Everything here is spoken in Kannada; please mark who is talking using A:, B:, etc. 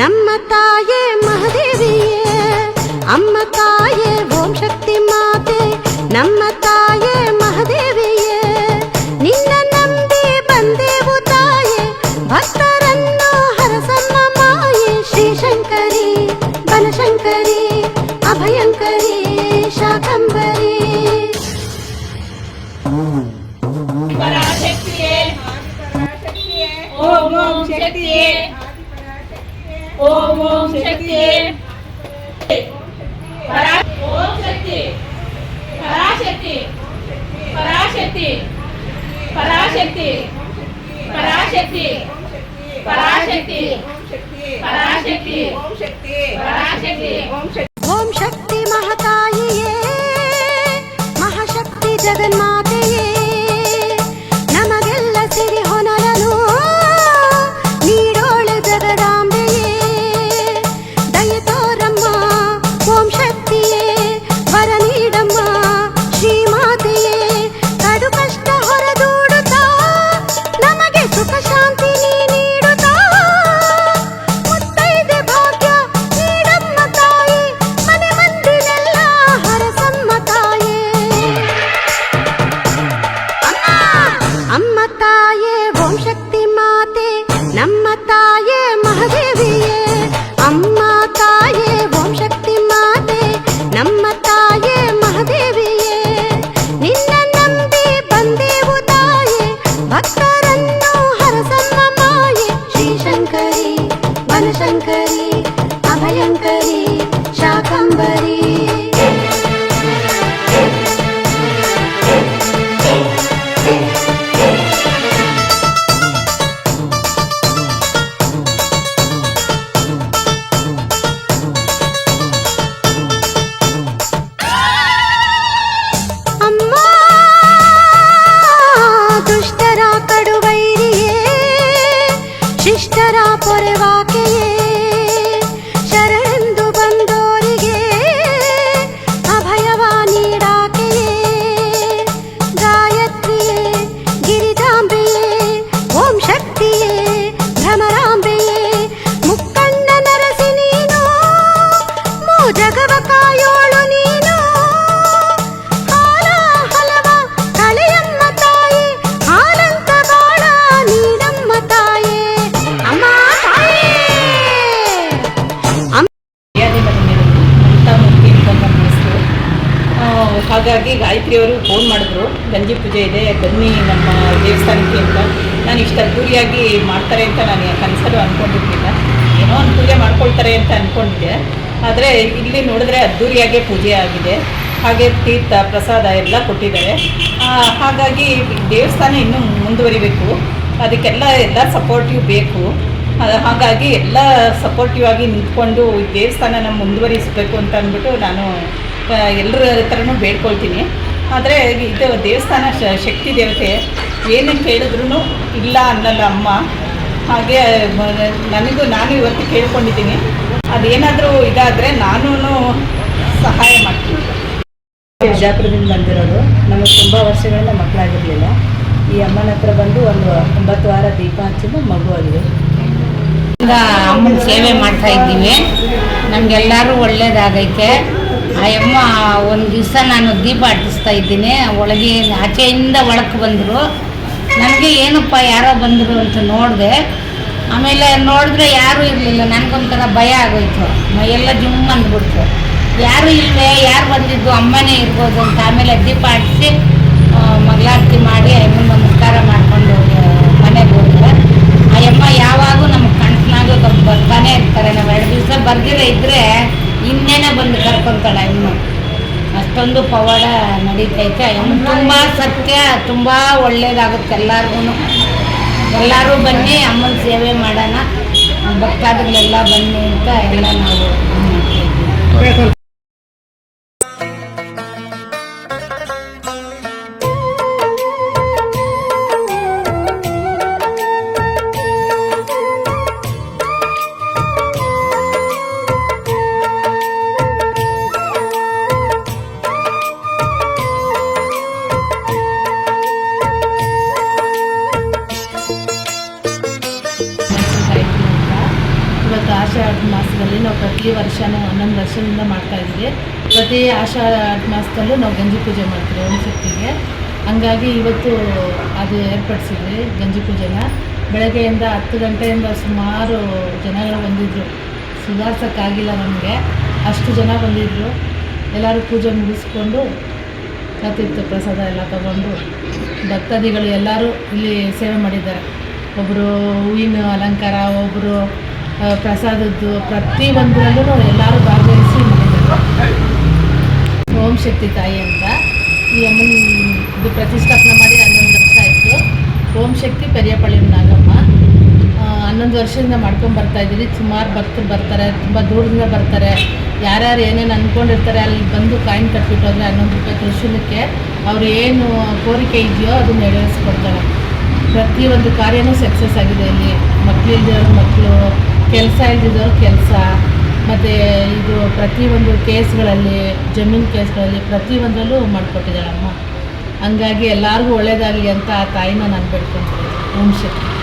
A: ನಮ್ಮ ತಾಯೇ ಮಹಾದೇವಿಯೇ, ಅಮ್ಮ ತಾಯೇ ಓಂ ಶಕ್ತಿ ಮಾತೆ, ನಮ್ಮ ತಾಯೇ ಮಹಾದೇವಿಯೇ, ನಿನ್ನ ನಂಬಿ ಬಂದೆವು ತಾಯೇ, ಭಕ್ತರನ್ನು ಹರಸಮ್ಮ ಮಾಯೆ, ಶ್ರೀಶಂಕರಿ, ಬನಶಂಕರಿ, ಅಭಯಂಕರಿ ಶಾಕಂಬರಿ
B: ಪರಾಶಕ್ತಿಯೇ ಓಂ ಓಂ ಶಕ್ತಿಯೇ.
A: ओम ओम शक्ति। ओम पराशक्ति। पराशक्ति। पराशक्ति। पराशक्ति। पराशक्ति। पराशक्ति। ओम शक्ति। पराशक्ति ओम शक्ति। ओम शक्ति। महाकाली महाशक्ति जगन्माता। ನಮ್ಮ
B: ಹಾಗಾಗಿ ಗಾಯತ್ರಿಯವರು ಫೋನ್ ಮಾಡಿದ್ರು. ಗಂಜಿ ಪೂಜೆ ಇದೆ, ಬನ್ನಿ ನಮ್ಮ ದೇವಸ್ಥಾನಕ್ಕೆ ಅಂತ. ನಾನು ಇಷ್ಟು ಅದ್ದೂರಿಯಾಗಿ ಮಾಡ್ತಾರೆ ಅಂತ ನಾನು ಕನಸಲ್ಲೂ ಅಂದ್ಕೊಂಡಿರ್ಲಿಲ್ಲ ಏನೋ ಒಂದು ಪೂಜೆ ಮಾಡ್ಕೊಳ್ತಾರೆ ಅಂತ ಅಂದ್ಕೊಂಡಿದ್ದೆ ಆದರೆ ಇಲ್ಲಿ ನೋಡಿದ್ರೆ ಅದ್ದೂರಿಯಾಗೇ ಪೂಜೆ ಆಗಿದೆ. ಹಾಗೆ ತೀರ್ಥ, ಪ್ರಸಾದ ಎಲ್ಲ ಕೊಟ್ಟಿದ್ದಾರೆ. ಹಾಗಾಗಿ ದೇವಸ್ಥಾನ ಇನ್ನೂ ಮುಂದುವರಿಬೇಕು. ಅದಕ್ಕೆಲ್ಲ ಎಲ್ಲ ಸಪೋರ್ಟಿವ್ ಬೇಕು. ಹಾಗಾಗಿ ಎಲ್ಲ ಸಪೋರ್ಟಿವ್ ಆಗಿ ನಿಂತ್ಕೊಂಡು ದೇವಸ್ಥಾನನ ಮುಂದುವರಿಸಬೇಕು ಅಂತ ಅಂದ್ಬಿಟ್ಟು ನಾನು ಎಲ್ಲರ ಹತ್ರನೂ ಬೇಡ್ಕೊಳ್ತೀನಿ. ಆದರೆ ಇದು ದೇವಸ್ಥಾನ ಶಕ್ತಿ ದೇವತೆ. ಏನು ಕೇಳಿದ್ರೂ ಇಲ್ಲ ಅನ್ನಲ್ಲ ಅಮ್ಮ. ಹಾಗೆ ನನಗೂ ನಾನು ಇವತ್ತು ಕೇಳ್ಕೊಂಡಿದ್ದೀನಿ. ಅದೇನಾದರೂ ಇದಾದರೆ ನಾನು ಸಹಾಯ ಮಾಡ್ತೀನಿ.
C: ಬಿಜಾಪುರದಿಂದ ಬಂದಿರೋದು. ನಮಗೆ ತುಂಬ ವರ್ಷಗಳಿಂದ ಮಕ್ಕಳಾಗಿರಲಿಲ್ಲ. ಈ ಅಮ್ಮನ ಹತ್ರ ಬಂದು ಒಂದು ಒಂಬತ್ತು ವಾರ ದೀಪ ಹಚ್ಚಿದ್ದು ಮಗು ಆಗಿದೆ
D: ಅಮ್ಮನ ಸೇವೆ ಮಾಡ್ತಾ ಇದ್ದೀವಿ. ನಮಗೆಲ್ಲರೂ ಒಳ್ಳೇದಾಗೈತೆ. ಆ ಅಮ್ಮ ಒಂದು ದಿವಸ ನಾನು ದೀಪ ಹಟ್ಟಿಸ್ತಾ ಇದ್ದೀನಿ. ಒಳಗೆ ಆಚೆಯಿಂದ ಒಳಕ್ಕೆ ಬಂದರು. ನನಗೆ ಏನಪ್ಪ ಯಾರೋ ಬಂದರು ಅಂತ ನೋಡಿದೆ. ಆಮೇಲೆ ನೋಡಿದ್ರೆ ಯಾರೂ ಇರಲಿಲ್ಲ. ನನಗೊಂಥರ ಭಯ ಆಗೋಯ್ತು. ಮೈಯೆಲ್ಲ ಜುಮ್ ಅಂದ್ಬಿಡ್ತು. ಯಾರೂ ಇಲ್ಲವೇ ಯಾರು ಬಂದಿದ್ದು? ಅಮ್ಮನೇ ಇರ್ಬೋದು ಅಂತ. ಆಮೇಲೆ ದೀಪ ಹಟ್ಟಿಸಿ ಮಗಳಾರತಿ ಮಾಡಿ ಅಮ್ಮನ ನಮಸ್ಕಾರ ಮಾಡ್ಕೊಂಡು ಮನೆಗೆ ಹೋದ್ರೆ. ಅಯ್ಯಮ್ಮ ಯಾವಾಗೂ ನಮ್ಮ ಕಣ್ಸ್ನಾಗ ಬರ್ತಾನೆ ಇರ್ತಾರೆ. ನಾವು ಎರಡು ದಿವಸ ಬರ್ದಿರ ಇದ್ರೆ ಇನ್ನೇನೆ ಬಂದು ಕರ್ಕೊಂತಾಳೆ ಅಯ್ಯಮ್ಮ. ಅಷ್ಟೊಂದು ಪವಾಡ ನಡೀತೈತೆ. ಅಯ್ಯಮ್ಮ ತುಂಬ ಸತ್ಯ ತುಂಬ ಒಳ್ಳೇದಾಗುತ್ತೆ ಎಲ್ಲರಿಗೂ ಎಲ್ಲರೂ ಬನ್ನಿ ಅಮ್ಮನ ಸೇವೆ ಮಾಡೋಣ. ಭಕ್ತಾದಿಗಳೆಲ್ಲ ಬನ್ನಿ ಅಂತ ಎಲ್ಲ ನಾವು
C: ಈ ವರ್ಷನೂ ಹನ್ನೊಂದು ವರ್ಷದಿಂದ ಮಾಡ್ತಾ ಇದ್ದೀವಿ. ಪ್ರತಿ ಆಷಾಢ ಮಾಸದಲ್ಲೂ ನಾವು ಗಂಜಿ ಪೂಜೆ ಮಾಡ್ತೀವಿ ಒಂದು ಶಕ್ತಿಗೆ. ಹಂಗಾಗಿ ಇವತ್ತು ಅದು ಏರ್ಪಡಿಸಿದ್ವಿ ಗಂಜಿ ಪೂಜೆನ. ಬೆಳಗ್ಗೆಯಿಂದ ಹತ್ತು ಗಂಟೆಯಿಂದ ಸುಮಾರು ಜನಗಳು ಬಂದಿದ್ದರು ಸುಧಾರ್ಸೋಕ್ಕಾಗಿಲ್ಲ ನಮಗೆ. ಅಷ್ಟು ಜನ ಬಂದಿದ್ದರು ಎಲ್ಲರೂ ಪೂಜೆ ಮುಗಿಸ್ಕೊಂಡು ಕತ್ತಿತ್ತು ಪ್ರಸಾದ ಎಲ್ಲ ತಗೊಂಡು ಭಕ್ತಾದಿಗಳು ಎಲ್ಲರೂ ಇಲ್ಲಿ ಸೇವೆ ಮಾಡಿದ್ದಾರೆ. ಒಬ್ಬರು ಹೂವಿನ ಅಲಂಕಾರ ಒಬ್ಬರು ಪ್ರಸಾದದ್ದು ಪ್ರತಿಯೊಂದರಲ್ಲೂ ಎಲ್ಲರೂ ಭಾಗವಹಿಸಿ ಓಂ ಶಕ್ತಿ ತಾಯಿ ಅಂತ. ಈ ಅಮ್ಮನ ಇದು ಪ್ರತಿಷ್ಠಾಪನೆ ಮಾಡಿ ಹನ್ನೊಂದು ವರ್ಷ ಆಯಿತು. ಓಂ ಶಕ್ತಿ ಪೆರಿಯಪಳ್ಳಿ ನಾಗಮ್ಮ. ಹನ್ನೊಂದು ವರ್ಷದಿಂದ ಮಾಡ್ಕೊಂಡು ಬರ್ತಾ ಇದ್ದೀವಿ ಸುಮಾರು ಭಕ್ತರು ಬರ್ತಾರೆ, ತುಂಬ ದೂರದಿಂದ ಬರ್ತಾರೆ. ಯಾರ್ಯಾರು ಏನೇನು ಅಂದ್ಕೊಂಡಿರ್ತಾರೆ ಅಲ್ಲಿ ಬಂದು ಕಾಯಿನ್ ಕಟ್ಬಿಟ್ಟು ಹೋದರೆ ಹನ್ನೊಂದು ರೂಪಾಯಿ ತ್ರಿಶೂಲಕ್ಕೆ ಅವ್ರು ಏನು ಕೋರಿಕೆ ಇದೆಯೋ ಅದನ್ನ ನೆರವೇರಿಸ್ಕೊಡ್ತಾರೆ. ಪ್ರತಿಯೊಂದು ಕಾರ್ಯನೂ ಸಕ್ಸಸ್ ಆಗಿದೆ ಇಲ್ಲಿ. ಮಕ್ಕಳಿದ್ದವರು ಮಕ್ಕಳು ಕೆಲಸ ಇಲ್ದಿದ್ದವ್ರು ಕೆಲಸ, ಮತ್ತು ಇದು ಪ್ರತಿಯೊಂದು ಕೇಸ್ಗಳಲ್ಲಿ, ಜಮೀನು ಕೇಸ್ಗಳಲ್ಲಿ ಪ್ರತಿಯೊಂದರಲ್ಲೂ ಮಾಡಿಕೊಟ್ಟಿದ್ದಾಳಮ್ಮ. ಹಂಗಾಗಿ ಎಲ್ಲರಿಗೂ ಒಳ್ಳೇದಾಗಲಿ ಅಂತ ಆ ತಾಯಿನ ನಾನು ಬೇಡ್ಕೊತೀನಿ. ಓಂ ಶಕ್ತಿ.